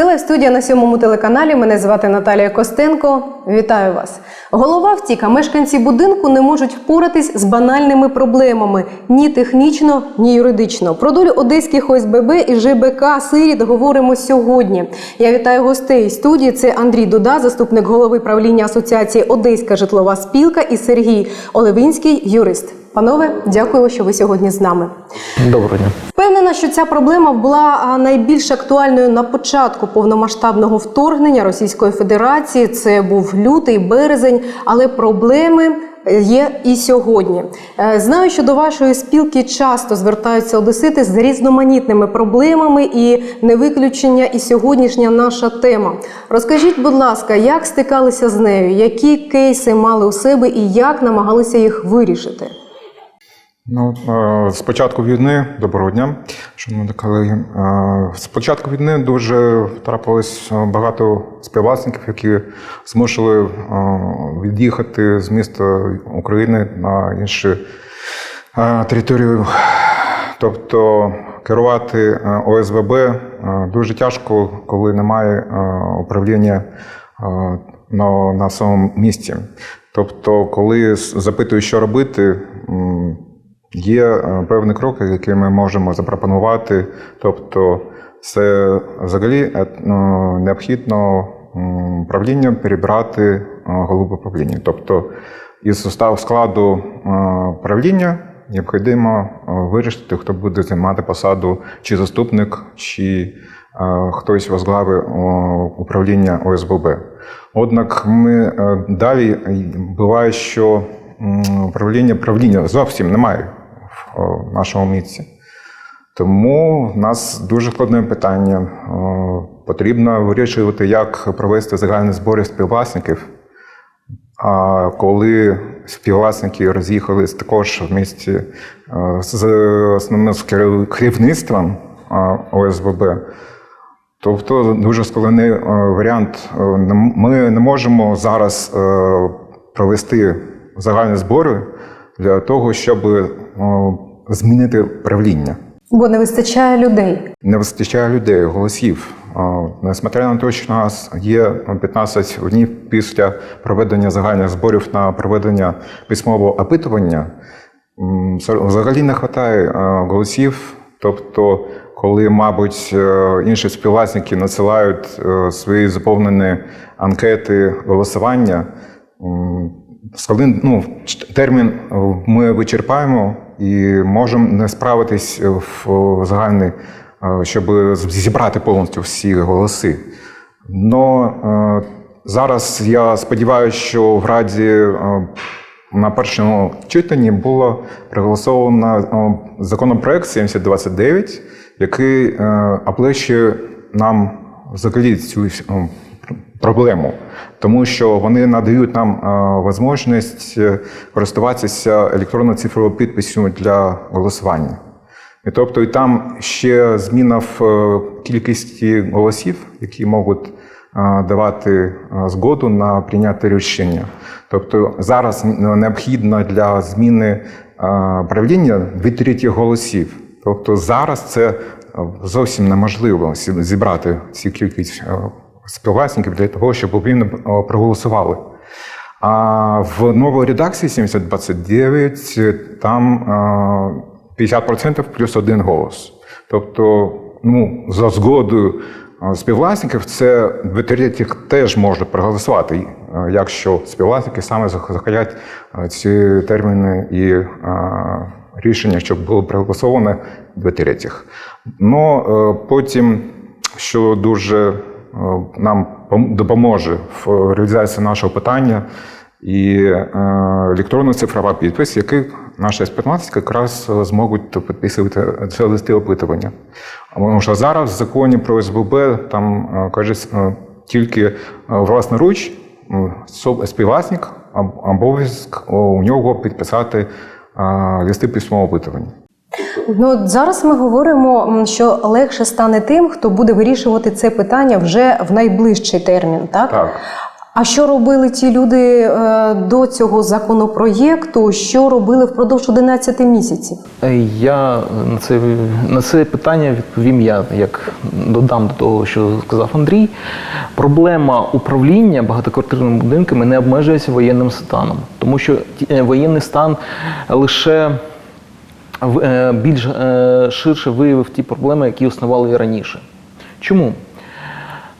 Це студія на сьомому телеканалі. Мене звати Наталія Костенко. Вітаю вас. Голова втіка. Мешканці будинку не можуть впоратись з банальними проблемами ні технічно, ні юридично. Про долю одеських ОСББ і ЖБК Сиріт говоримо сьогодні. Я вітаю гостей студії. Це Андрій Дуда, заступник голови правління асоціації Одеська житлова спілка, і Сергій Оливинський, юрист. Панове, дякую, що ви сьогодні з нами. Доброго дня. Впевнена, що ця проблема була найбільш актуальною на початку повномасштабного вторгнення Російської Федерації. Це був лютий березень, але проблеми. е, Є і сьогодні. Е, Знаю, що до вашої спілки часто звертаються одесити з різноманітними проблемами, і не виключення і сьогоднішня наша тема. Розкажіть, будь ласка, як стикалися з нею, які кейси мали у себе і як намагалися їх вирішити? Ну, е, з війни, доброго дня, шановні колеги. Е, З початку війни дуже трапилось е, багато співвласників, які змусили е, від'їхати з міста України на інші е, території. Тобто керувати е, ОСББ е, дуже тяжко, коли немає е, управління е, на, самому місці. Тобто, коли запитують, що робити, є е, певні кроки, які ми можемо запропонувати. Тобто, це взагалі е, ну, необхідно правління перебрати е, голову правління. Тобто, із состав складу правління необхідно вирішити, хто буде займати посаду, чи заступник, чи хтось возглавить е, управління ОСББ. Однак ми далі буває, що управління правління зовсім немає в нашому місці. Тому в нас дуже складне питання. Потрібно вирішувати, як провести загальні збори співвласників. А коли співвласники роз'їхались також в місті е, з основним керів- керівництвом ОСББ, тобто дуже складний е, варіант. Е, Ми не можемо зараз провести загальні збори для того, щоб е, змінити правління. Бо не вистачає людей. Не вистачає людей, голосів. Несмотря на те, що у нас є 15 днів після проведення загальних зборів на проведення письмового опитування, взагалі не вистачає голосів. Тобто, коли, мабуть, е, інші співвласники надсилають е, свої заповнені анкети голосування, складний ну, термін е, ми вичерпаємо і можемо не справитись в загальний, е, щоб зібрати повністю всі голоси. Но е, зараз я сподіваюся, що в Раді е, на першому читанні було проголосовано е, законопроект 7029, який е, нам взагалі цю е, проблему, тому що вони надають нам е, можливість е, користуватися електронно-цифровою підписю для голосування. І тобто, і там ще зміна в е, кількості голосів, які можуть давати згоду на прийняти рішення. Тобто зараз необхідно для зміни правління дві треті голосів. Тобто зараз це зовсім неможливо зібрати цю кількість співвласників для того, щоб вони е, проголосували. А в новій редакції 7029 е, там е, 50% плюс один голос. Тобто, ну, за згодою е, співвласників, це третіх теж можуть проголосувати, е, якщо співвласники саме зах- захотять е, ці терміни і е, рішення, щоб було проголосовано дві третіх. Ну, е, потім, що дуже е, нам допоможе в реалізації нашого питання, і е, електронна цифрова підпис, який наша співвласники якраз е, зможуть підписувати це листи опитування. Тому що зараз в законі про СББ там е, е, тільки е, власноруч е, співвласник обов'язок е, у нього підписати е, листи письмового опитування. Ну от зараз ми говоримо, що легше стане тим, хто буде вирішувати це питання вже в найближчий термін, так? Так. А що робили ті люди е, до цього законопроєкту? Що робили впродовж 11 місяців? Е, Я на це, на це питання відповім я, як додам до того, що сказав Андрій. Проблема управління багатоквартирними будинками не обмежується воєнним станом, тому що е, воєнний стан лише більш е, ширше виявив ті проблеми, які існували і раніше. Чому?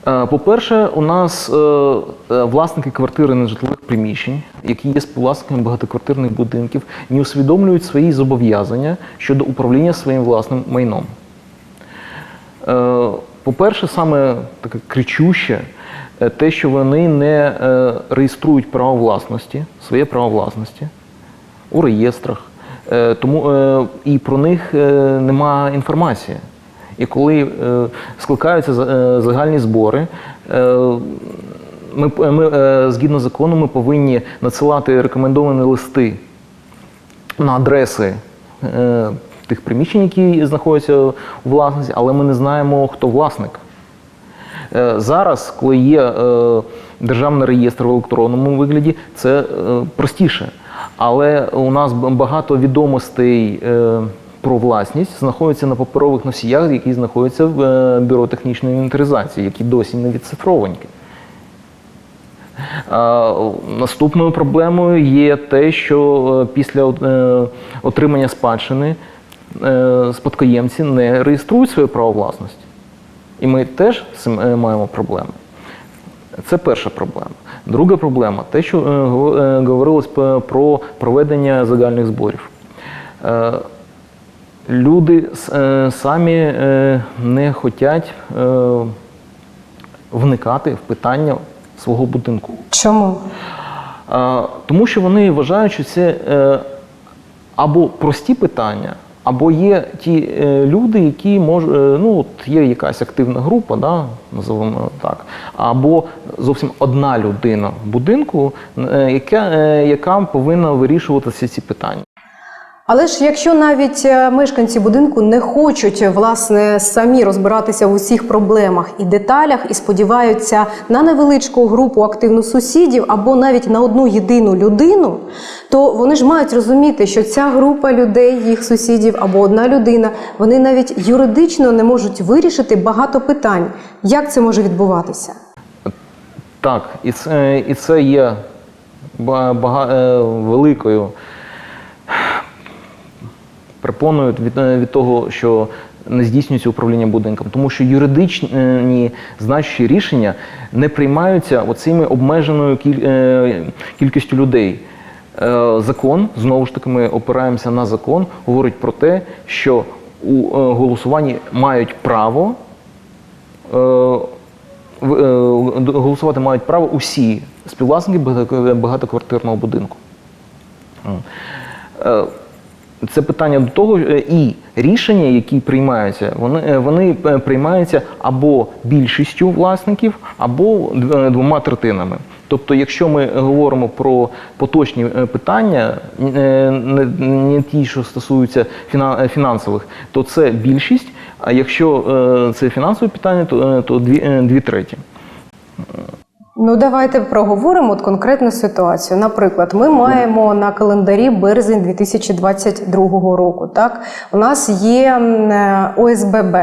Е, По-перше, у нас е, е, власники квартири нежитлових приміщень, які є співвласниками багатоквартирних будинків, не усвідомлюють свої зобов'язання щодо управління своїм власним майном. Е, По-перше, саме таке кричуще е, те, що вони не е, реєструють право власності, своє право власності у реєстрах. Е, Тому е, і про них е, немає інформації. І коли скликаються загальні збори, ми, ми згідно закону ми повинні надсилати рекомендовані листи на адреси тих приміщень, які знаходяться у власності, але ми не знаємо, хто власник. Зараз, коли є державний реєстр в електронному вигляді, це простіше. Але у нас багато відомостей е, про власність знаходяться на паперових носіях, які знаходяться в е, бюро технічної інвентаризації, які досі не відцифровані. Наступною проблемою є те, що е, після отримання спадщини спадкоємці не реєструють своє право власності. І ми теж маємо проблеми. Це перша проблема. Друга проблема те, що е, е, говорилось про проведення загальних зборів. Е, Люди самі не хочуть вникати в питання свого будинку. Чому? Тому що вони вважають, що це або прості питання, або є ті е, люди, які можуть, ну от є якась активна група, да, називаємо так, або зовсім одна людина в будинку, е, яка, е, яка повинна вирішувати всі ці питання. Але ж якщо навіть е, мешканці будинку не хочуть власне самі розбиратися в усіх проблемах і деталях, і сподіваються на невеличку групу активну сусідів або навіть на одну єдину людину, то вони ж мають розуміти, що ця група людей, їх сусідів або одна людина, вони навіть юридично не можуть вирішити багато питань. Як це може відбуватися? Так, і це, і це є е, великою препоною від, е, від того, що не здійснюється управління будинком, тому що юридичні значущі рішення не приймаються оцими обмеженою е, кількістю людей. Е, Закон, знову ж таки, ми опираємося на закон, говорить про те, що у голосуванні мають право голосувати мають право усі співвласники багатоквартирного будинку. Це питання до того, е, і рішення, які приймаються, вони, е, вони е, приймаються або більшістю власників, або двома третинами. Тобто, якщо ми говоримо про поточні питання, не, не ті, що стосуються фіна- фінансових, то це більшість. А якщо це фінансові питання, то, то дві, дві треті. Ну, давайте проговоримо от конкретну ситуацію. Наприклад, ми маємо на календарі березень 2022 року. Так, у нас є е, ОСББ.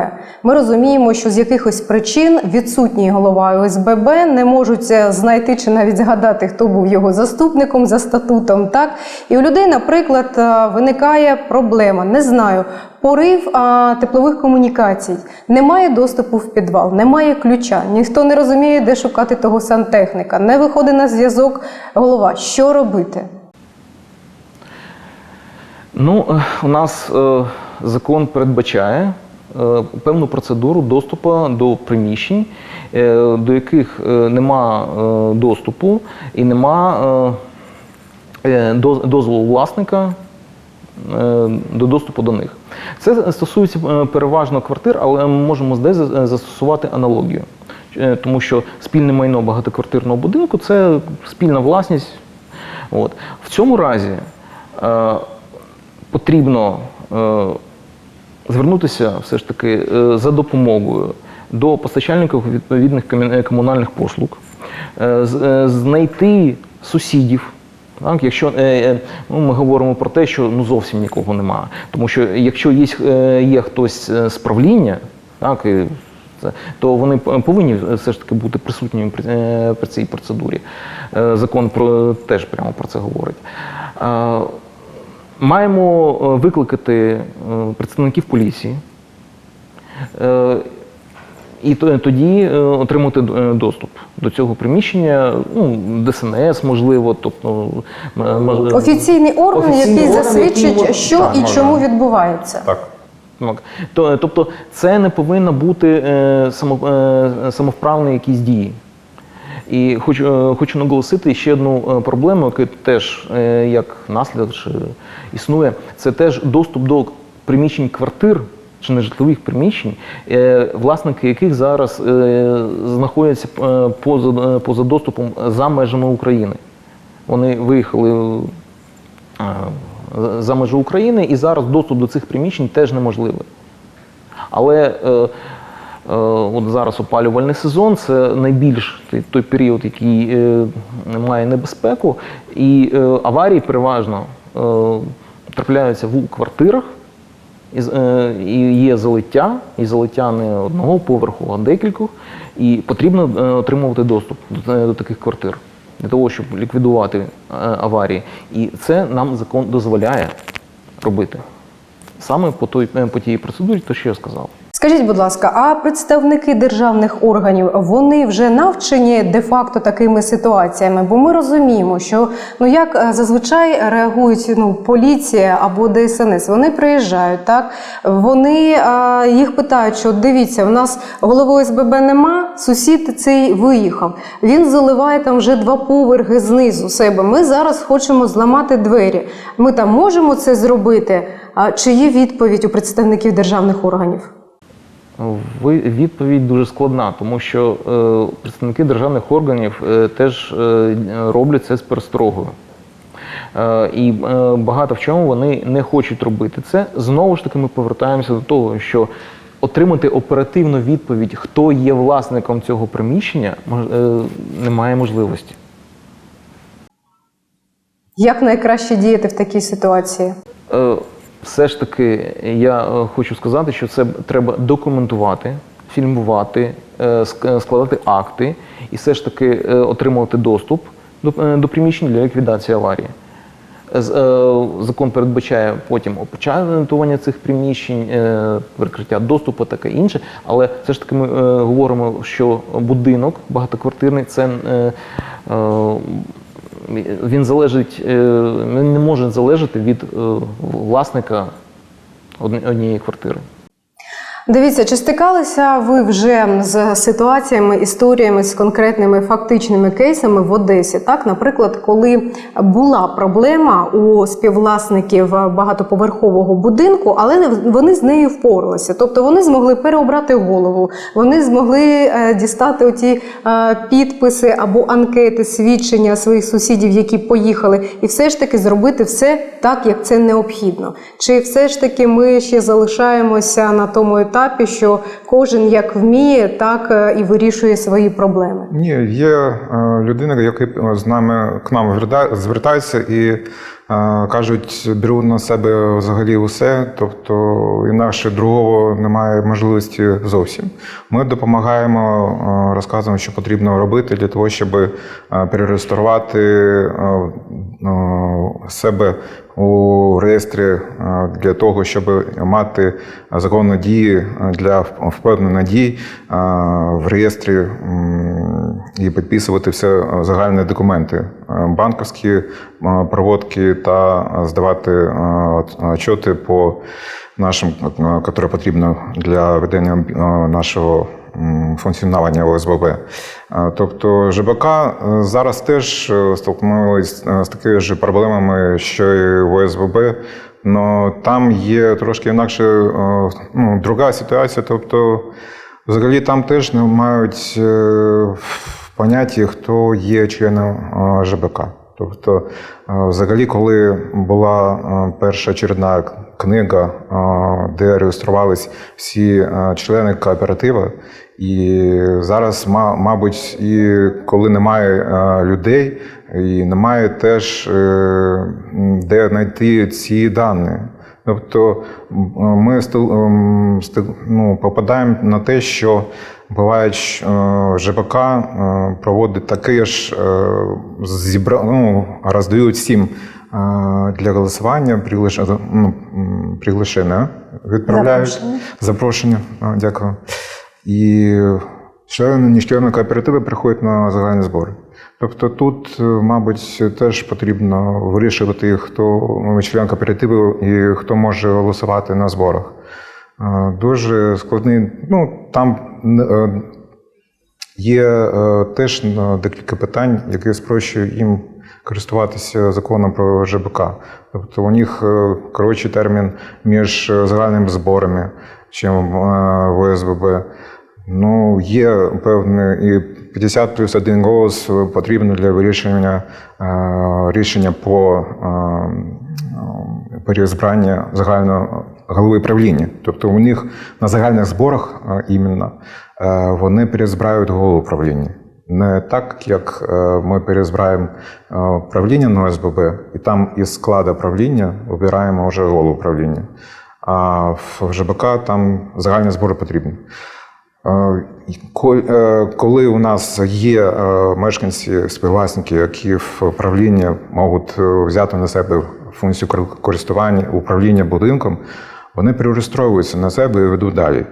Ми розуміємо, що з якихось причин відсутній голова ОСББ не можуть е, знайти чи навіть згадати, хто був його заступником за статутом. Так, і у людей, наприклад, е, виникає проблема. Не знаю. Порив а, теплових комунікацій, немає доступу в підвал, немає ключа, ніхто не розуміє, де шукати того сантехніка, не виходить на зв'язок голова. Що робити? Ну, е, у нас е, закон передбачає е, певну процедуру доступу до приміщень, е, до яких е, нема е, доступу і нема е, е, дозволу власника е, до доступу до них. Це стосується переважно квартир, але ми можемо десь застосувати аналогію. Е, Тому що спільне майно багатоквартирного будинку це спільна власність. От. В цьому разі е, потрібно е, звернутися все ж таки е, за допомогою до постачальників відповідних е, комунальних послуг, е, е, знайти сусідів. Так, якщо е, ну, ми говоримо про те, що ну зовсім нікого немає. Тому що якщо є, є хтось з правління, так, і то вони повинні все ж таки бути присутніми при, е, при цій процедурі. Е, Закон про теж прямо про це говорить. Е, Маємо викликати представників поліції. І тоді отримати доступ до цього приміщення, ну, ДСНС, можливо, тобто Офіційний орган, Офіційний який орган, засвідчить, який що Так, і може. чому відбувається. Так. То- Тобто це не повинно бути е, е, самовправні якісь дії. І хочу, е, хочу наголосити ще одну проблему, яка теж як наслідок існує, це теж доступ до приміщень квартир чи нежитлових приміщень, власники яких зараз знаходяться поза, поза доступом за межами України. Вони виїхали за- межі України, і зараз доступ до цих приміщень теж неможливий. Але е, е, от зараз опалювальний сезон це найбільш той, період, який е, має небезпеку, і е, аварії переважно трапляються в квартирах. І, є залиття, і залиття не одного поверху, а декількох, і потрібно отримувати доступ до, до таких квартир для того, щоб ліквідувати е, аварії. І це нам закон дозволяє робити саме по той е, по тій процедурі, то що я сказав. Скажіть, будь ласка, а представники державних органів вони вже навчені де-факто такими ситуаціями? Бо ми розуміємо, що ну як е, зазвичай реагують ну поліція або ДСНС. Вони приїжджають, так вони е, їх питають, що дивіться, в нас голови ОСББ нема, сусід цей виїхав. Він заливає там вже два поверхи знизу себе. Ми зараз хочемо зламати двері. Ми там можемо це зробити. А чи є відповідь у представників державних органів? Відповідь дуже складна, тому що е, представники державних органів е, теж е, роблять це з пересторогою. Е, і е, багато в чому вони не хочуть робити це. Знову ж таки, ми повертаємося до того, що отримати оперативну відповідь, хто є власником цього приміщення, е, немає можливості. Як найкраще діяти в такій ситуації? Е, Все ж таки, я е, хочу сказати, що це треба документувати, фільмувати, е, складати акти і все ж таки е, отримувати доступ до, е, приміщень для ліквідації аварії. Е, Закон передбачає потім опечатування цих приміщень, е, прикриття доступу, таке інше. Але все ж таки ми е, говоримо, що будинок багатоквартирний це е, е, він залежить, е, він не може залежати від е, власника одні- однієї квартири. Дивіться, чи стикалися ви вже з ситуаціями, історіями з конкретними фактичними кейсами в Одесі? Так, наприклад, коли була проблема у співвласників багатоповерхового будинку, але вони з нею впоралися. Тобто вони змогли переобрати голову, вони змогли е, дістати оті е, підписи або анкети, свідчення своїх сусідів, які поїхали, і все ж таки зробити все так, як це необхідно. Чи все ж таки ми ще залишаємося на тому етапі, що кожен як вміє, так е, і вирішує свої проблеми? Ні, є е, людина, які е, з нами к нам звертаються і кажуть, беру на себе взагалі усе, тобто інакше другого немає можливості зовсім. Ми допомагаємо, розказуємо, що потрібно робити для того, щоб перереєструвати себе у реєстрі е, для того, щоб мати законні дії е, для впевненої дій е, в реєстрі і підписувати все е, загальні документи, банківські проводки та здавати отчоти по нашим, які потрібно для ведення нашого функціонування ОСББ. Е, Тобто ЖБК е, зараз теж е, столкнулися з такими ж проблемами, що і в ОСББ. Но там є трошки інакше ну, друга ситуація. Тобто, взагалі там теж не мають в понятті, хто є членом ЖБК. Тобто, взагалі, коли була перша чередна книга, де реєструвались всі члени кооператива, і зараз, ма- мабуть, і коли немає е, людей, і немає теж е, де знайти ці дані. Тобто ми ну, попадаємо на те, що буває, що, е, ЖБК е, проводить таке ж зібра... ну, роздають всім для голосування приглаш... ну, приглашення, відправляють Запрошення. запрошення. Дякую. І члени, члени кооперативи приходять на загальні збори. Тобто тут, е, мабуть, теж потрібно вирішувати, хто ну, член кооперативу і хто може голосувати на зборах. Е, Дуже складний. Ну, там е, є теж декілька питань, які спрощують їм користуватися законом про ЖБК. Тобто у них коротший термін між загальними зборами, чим е, в ОСББ. Ну, є певний і 50 плюс один голос потрібно для вирішення е, рішення по е, переізбрання загального голови правління. Тобто у них на загальних зборах іменно вони переізбирають голову правління. Не так, як ми переізбираємо е, правління на ОСББ, і там із складу правління обираємо вже голову правління. А в ЖБК там загальні збори потрібні. Е, е, Коли у нас є е, мешканці, співвласники, які в правлінні можуть взяти на себе функцію користування управління будинком, вони перереєстровуються на себе і ведуть далі.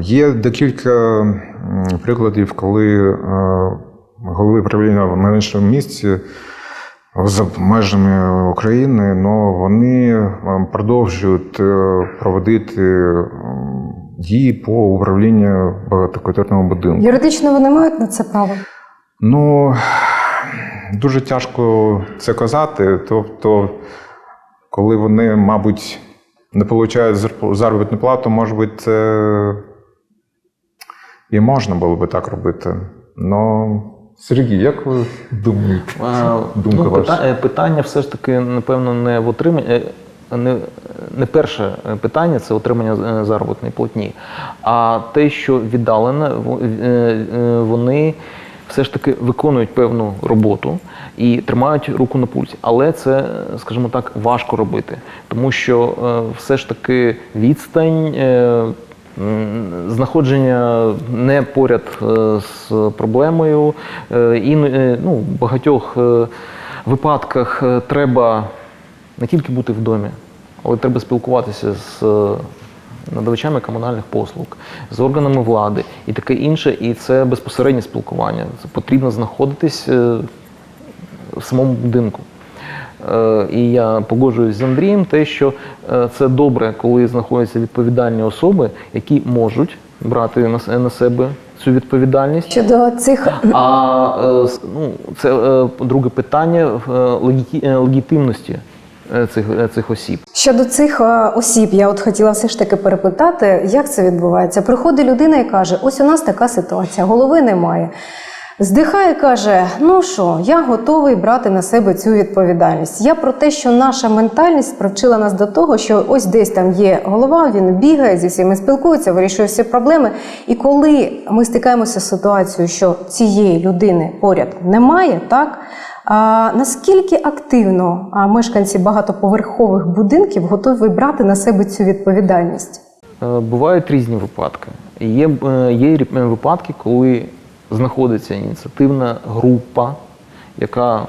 Є декілька прикладів, коли голови правління в іншому місці за межами України, але вони е, продовжують е, проводити дії по управлінню багатоквартирного будинку. Юридично вони мають на це право. Ну дуже тяжко це казати. Тобто, коли вони, мабуть, не отримують заробітну плату, може бути, це і можна було би так робити. Но Сергій, як ви думаєте? Е, Думка ну, ваша. е, питання все ж таки, напевно, не в отриманні. е, Не, не перше питання це отримання заробітної платні, а те, що віддалено, во- вони все ж таки виконують певну роботу і тримають руку на пульсі. Але це, скажімо так, важко робити, тому що все ж таки відстань. Знаходження не поряд е, з проблемою. Е, І е, ну, в багатьох випадках треба не тільки бути в домі, але треба спілкуватися з надавачами комунальних послуг, з органами влади і таке інше. І це безпосереднє спілкування. Це потрібно знаходитись в самому будинку. Е, І я погоджуюсь з Андрієм, те, що е, це добре, коли знаходяться відповідальні особи, які можуть брати на себе цю відповідальність. Щодо цих А е, ну, це друге питання легітимності цих, цих осіб. Щодо цих осіб, я от хотіла все ж таки перепитати, як це відбувається. Приходить людина і каже: ось у нас така ситуація, голови немає. Здихає, каже: ну що, я готовий брати на себе цю відповідальність. Я про те, що наша ментальність привчила нас до того, що ось десь там є голова, він бігає зі всіми спілкується, вирішує всі проблеми. І коли ми стикаємося з ситуацією, що цієї людини поряд немає, так а наскільки активно мешканці багатоповерхових будинків готові брати на себе цю відповідальність? Е, Бувають різні випадки. Є, е, є е, випадки, коли знаходиться ініціативна група, яка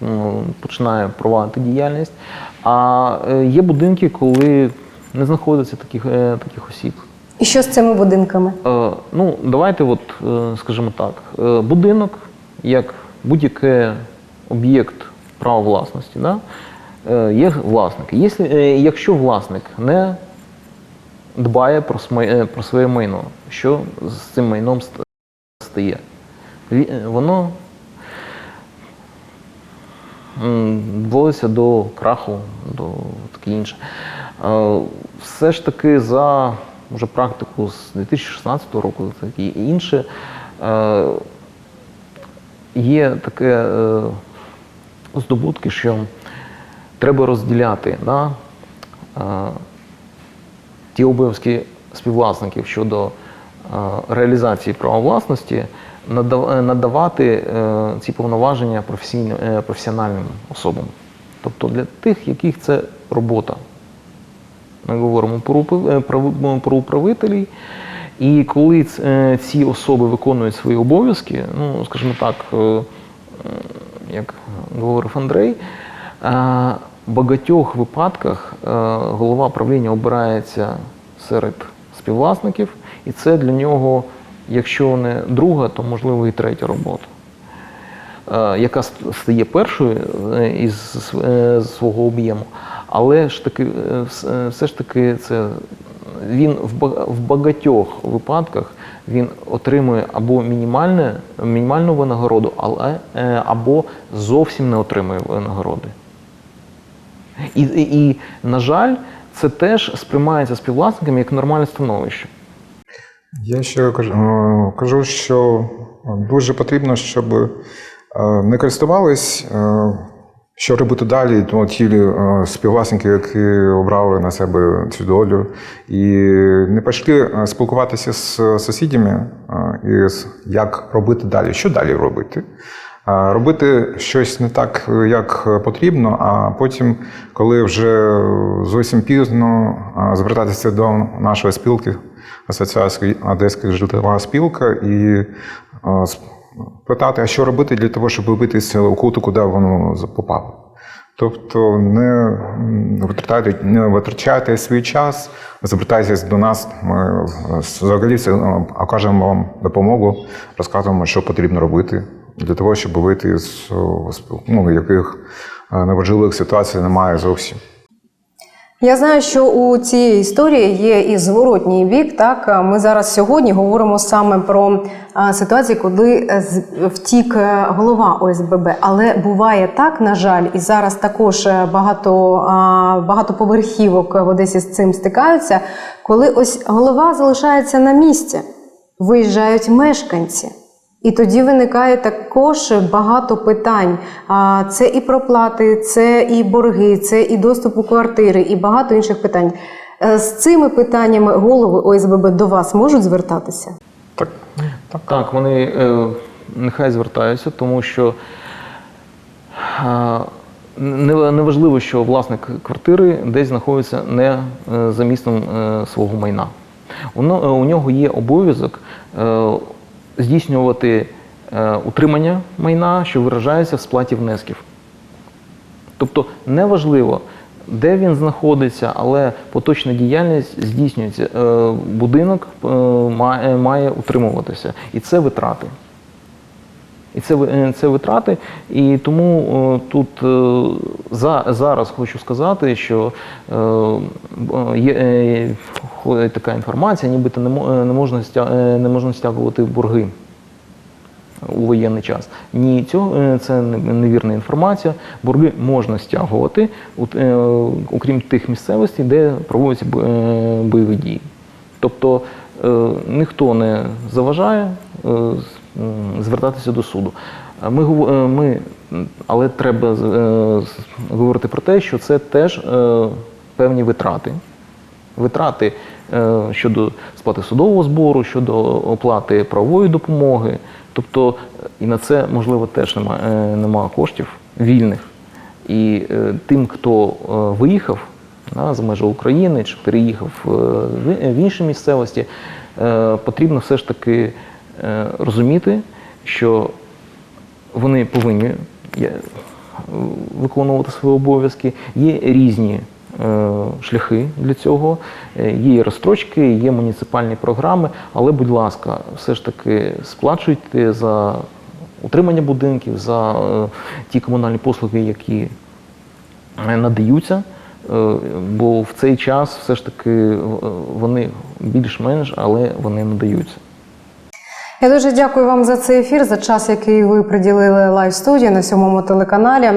ну, починає провадити діяльність. А е, є будинки, коли не знаходиться таких, е, таких осіб. І що з цими будинками? Е, Ну, давайте, от, скажімо так, будинок як будь-який об'єкт права власності, да? є власник. Якщо, власник не дбає про, своє майно, що з цим майном стає? Е, Воно м, до краху, до таке інше. Е, Все ж таки за вже практику з 2016 року, таке інше, е, є таке здобутки, що треба розділяти да, ті обов'язки співвласників щодо реалізації права власності, е, надавати е, ці повноваження е, професіональним особам. Тобто для тих, яких це робота. Ми говоримо про, е, управителів. І коли е, ці особи виконують свої обов'язки, ну, скажімо так, е, е, як говорив Андрей, е, в багатьох випадках е, голова правління обирається серед співвласників, і це для нього, якщо не друга, то можливо і третя робота е, яка стає першою е, із е, свого об'єму. Але ж таки, вс- все ж таки, це він в багатьох випадках він отримує або мінімальне, мінімальну винагороду, але або зовсім не отримує винагороди. І, і, і, на жаль, це теж сприймається співвласниками як нормальне становище. Я ще кажу, е, що дуже потрібно, щоб е, не користувались, е, що робити далі, то ті е, співвласники, які обрали на себе цю долю, і не е, спілкуватися з сусідями, е, і як робити далі, що далі робити. Робити щось не так, як потрібно, а потім, коли вже зовсім пізно, звертатися до нашої спілки, Асоціації Одеська житлова спілка, і питати, а що робити для того, щоб вибити з у куту, куди воно попало. Тобто не витрачайте, не витрачайте свій час, звертайтеся до нас. Ми е, взагалі е, окажемо вам допомогу, розказуємо, що потрібно робити для того, щоб вийти з, е, ну, яких е, неважливих ситуацій немає зовсім. Я знаю, що у цієї історії є і зворотній бік. Так ми зараз сьогодні говоримо саме про а, ситуації, коли е, втік е, голова ОСББ. Але буває так, на жаль, і зараз також е, багато багатоповерхівок в Одесі з цим стикаються, коли ось голова залишається на місці, виїжджають мешканці. І тоді виникає також багато питань. Це і проплати, це і борги, це і доступ у квартири, і багато інших питань. Е, З цими питаннями голови ОСББ до вас можуть звертатися? Так, так. Так, вони е, нехай звертаються, тому що е, не, не важливо, що власник квартири десь знаходиться не е, за місцем е, свого майна. Воно, е, у нього є обов'язок здійснювати е, утримання майна, що виражається в сплаті внесків. Тобто неважливо, де він знаходиться, але поточна діяльність здійснюється. Е, Будинок е, має, утримуватися. І це витрати. І це, це витрати. І тому тут за, зараз хочу сказати, що є ходить така інформація, нібито не, е, можна, е, не можна стягувати борги у воєнний час. Ні, цього е, це невірна інформація. Борги можна стягувати, окрім тих місцевостей, де проводяться бойові дії. Тобто ніхто не заважає звертатися до суду. Ми, ми, але треба говорити про те, що це теж певні витрати витрати е, щодо сплати судового збору, щодо оплати правової допомоги. Тобто е, і на це можливо теж немає, е, немає коштів вільних. І тим, хто виїхав да, за межі України чи переїхав в- інші місцевості, потрібно все ж таки розуміти, що вони повинні виконувати свої обов'язки. Є різні шляхи для цього. Е, Є розстрочки, є муніципальні програми, але, будь ласка, все ж таки сплачуйте за утримання будинків, за е, ті комунальні послуги, які е, надаються. е, Бо в цей час все ж таки е, вони більш-менш, але вони надаються. Я дуже дякую вам за цей ефір, за час, який ви приділили лайв студії на сьомому телеканалі.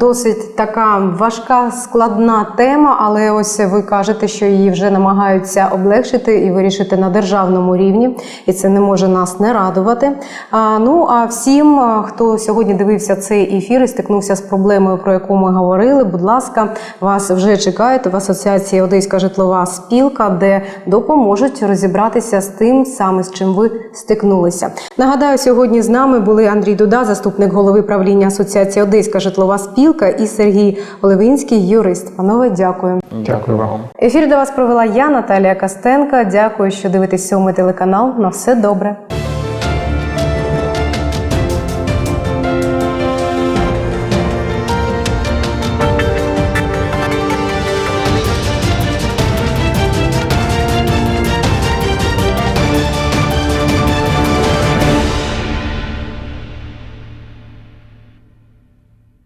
Досить така важка, складна тема, але ось ви кажете, що її вже намагаються облегшити і вирішити на державному рівні, і це не може нас не радувати. Ну а всім, хто сьогодні дивився цей ефір і стикнувся з проблемою, про яку ми говорили, будь ласка, вас вже чекають в асоціації Одеська житлова спілка, де допоможуть розібратися з тим саме з чим ви стикнулися. Нагадаю, сьогодні з нами були Андрій Дуда, заступник голови правління асоціації Одеська житлова спілка, і Сергій Оливинський, юрист. Панове, дякую. Дякую вам. Ефір для вас провела я, Наталія Костенка. Дякую, що дивитесь сьомий телеканал. На все добре.